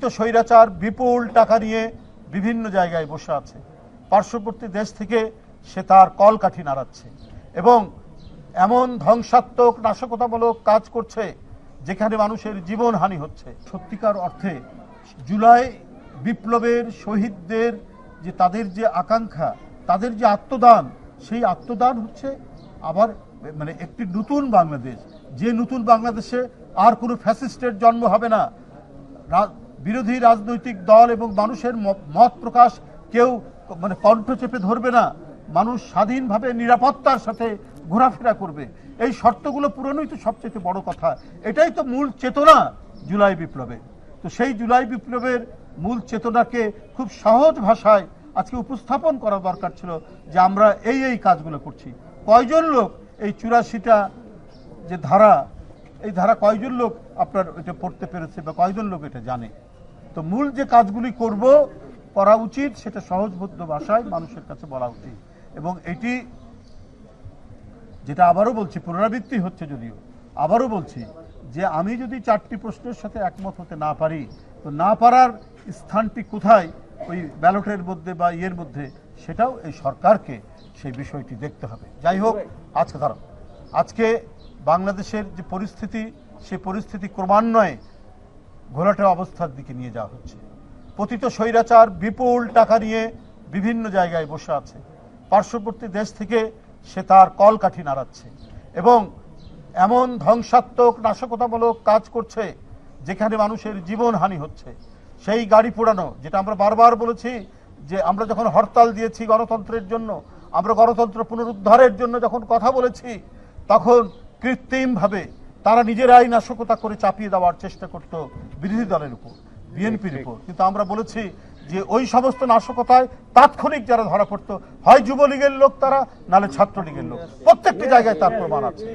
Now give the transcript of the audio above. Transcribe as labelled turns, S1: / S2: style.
S1: পতিত স্বৈরাচার, বিপুল টাকা নিয়ে বিভিন্ন জায়গায় বসে আছে। পার্শ্ববর্তী দেশ থেকে সে তার কলকাঠি নাড়াচ্ছে এবং এমন ধ্বংসাত্মক নাশকতামূলক কাজ করছে যেখানে মানুষের জীবনহানি হচ্ছে। সত্যিকার অর্থে জুলাই বিপ্লবের শহীদদের যে তাদের যে আকাঙ্ক্ষা, তাদের যে আত্মদান, সেই আত্মদান হচ্ছে আবার মানে একটি নতুন বাংলাদেশ। যে নতুন বাংলাদেশে আর কোনো ফ্যাসিস্টের জন্ম হবে না। বিরোধী রাজনৈতিক দল এবং মানুষের মত প্রকাশ কেউ মানে কণ্ঠ চেপে ধরবে না। মানুষ স্বাধীনভাবে নিরাপত্তার সাথে ঘোরাফেরা করবে। এই শর্তগুলো পূরণই তো সবচেয়ে বড় কথা। এটাই তো মূল চেতনা জুলাই বিপ্লবে। তো সেই জুলাই বিপ্লবের মূল চেতনাকে খুব সহজ ভাষায় আজকে উপস্থাপন করা দরকার ছিল যে আমরা এই এই কাজগুলো করছি। কয়জন লোক এই চুরাশিটা যে ধারা এই ধারা কয়জন লোক আপনার এটা পড়তে পেরেছে বা কয়জন লোক এটা জানে? তো মূল যে কাজগুলি করব, করা উচিত, সেটা সহজবোধ্য ভাষায় মানুষের কাছে বলা উচিত। এবং এটি যেটা আবারও বলছি, পুনরাবৃত্তি হচ্ছে যদিও। আবারও বলছি যে আমি যদি চারটি প্রশ্নের সাথে একমত হতে না পারি, তো না পারার স্থানটি কোথায় ওই ব্যালটের মধ্যে বা ইয়ের মধ্যে, সেটাও এই সরকারকে সেই বিষয়টি দেখতে হবে। যাই হোক, আজকে ধরো। আজকে বাংলাদেশের যে পরিস্থিতি, সে পরিস্থিতি ক্রমান্বয়ে ঘোলাটে অবস্থার দিকে নিয়ে যাওয়া হচ্ছে। পতিত স্বৈরাচার বিপুল টাকা নিয়ে বিভিন্ন জায়গায় বসে আছে। পার্শ্ববর্তী দেশ থেকে সে তার কলকাঠি নাড়াচ্ছে এবং এমন ধ্বংসাত্মক নাশকতামূলক কাজ করছে যেখানে মানুষের জীবনহানি হচ্ছে। সেই গাড়ি পোড়ানো, যেটা আমরা বারবার বলেছি যে আমরা যখন হরতাল দিয়েছি গণতন্ত্রের জন্য, আমরা গণতন্ত্র পুনরুদ্ধারের জন্য যখন কথা বলেছি, তখন কৃত্রিমভাবে তারা নিজেরাই নাশকতা করে চাপিয়ে দেওয়ার চেষ্টা করত বিরোধী দলের উপর বিএনপির উপর। কিন্তু আমরা বলেছি যে ওই সমস্ত নাশকতায় তাৎক্ষণিক যারা ধরা পড়তো হয় যুবলীগের লোক তারা নালে ছাত্রলীগের লোক। প্রত্যেকটি জায়গায় তার প্রমাণ আছে।